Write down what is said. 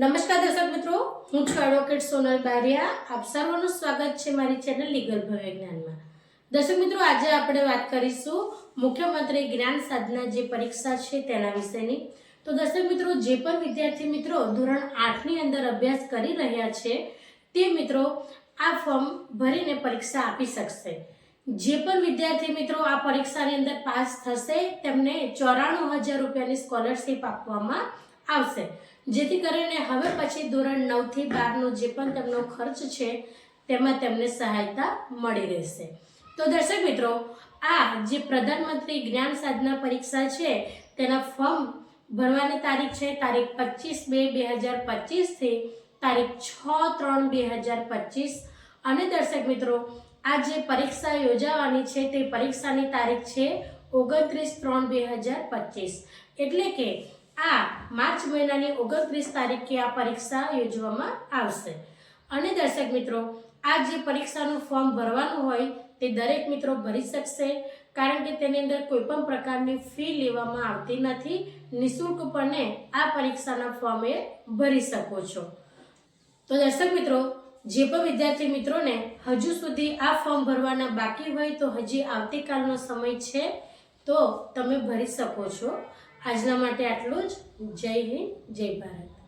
નમસ્કાર દર્શક મિત્રો, હું છું એડવોકેટ સોનલ બારિયા. આપ સર્વનું સ્વાગત છે મારી ચેનલ લીગલ ભવિજ્ઞાનમાં. દર્શક મિત્રો, આજે આપણે વાત કરીશું મુખ્યમંત્રી જ્ઞાન સાધના જે પરીક્ષા છે તેના વિશેની. તો દર્શક મિત્રો, જે પણ વિદ્યાર્થી મિત્રો ધોરણ આઠની અંદર અભ્યાસ કરી રહ્યા છે, તે મિત્રો આ ફોર્મ ભરીને પરીક્ષા આપી શકશે. જે પણ વિદ્યાર્થી મિત્રો આ પરીક્ષાની અંદર પાસ થશે, તેમને ચોરાણું હજાર રૂપિયાની સ્કોલરશીપ આપવામાં આવશે. જેથી કરીને હવે પછી ધોરણ નવથી બારનો જે પણ તેમનો ખર્ચ છે, તેમાં તેમને સહાયતા મળી રહેશે. તો દર્શક મિત્રો, આ જે પ્રધાનમંત્રી જ્ઞાન સાધના પરીક્ષા છે, તેના ફોર્મ ભરવાની તારીખ છે, તારીખ પચીસ બે બે હજાર પચીસથી તારીખ છ ત્રણ બે હજાર પચીસ. અને દર્શક મિત્રો, આ જે પરીક્ષા યોજાવાની છે, તે પરીક્ષાની તારીખ છે ઓગણત્રીસ ત્રણ બે હજાર પચીસ. એટલે કે આ માર્ચ મહિનાની ઓગણત્રીસ તારીખે આ પરીક્ષા યોજવામાં આવશે. અને દર્શક મિત્રો, આ જે પરીક્ષાનું ફોર્મ ભરવાનું હોય તે દરેક મિત્રો ભરી શકશે, કારણ કે તેની અંદર કોઈ પણ પ્રકારની ફી લેવામાં આવતી નથી. નિઃશુલ્કપણે આ પરીક્ષાના ફોર્મ એ ભરી શકો છો. તો દર્શક મિત્રો, જે પણ વિદ્યાર્થી મિત્રોને હજુ સુધી આ ફોર્મ ભરવાના બાકી હોય તો હજી આવતીકાલનો સમય છે, તો તમે ભરી શકો છો. આજના માટે આટલું જ. જય હિન્દ જય ભારત.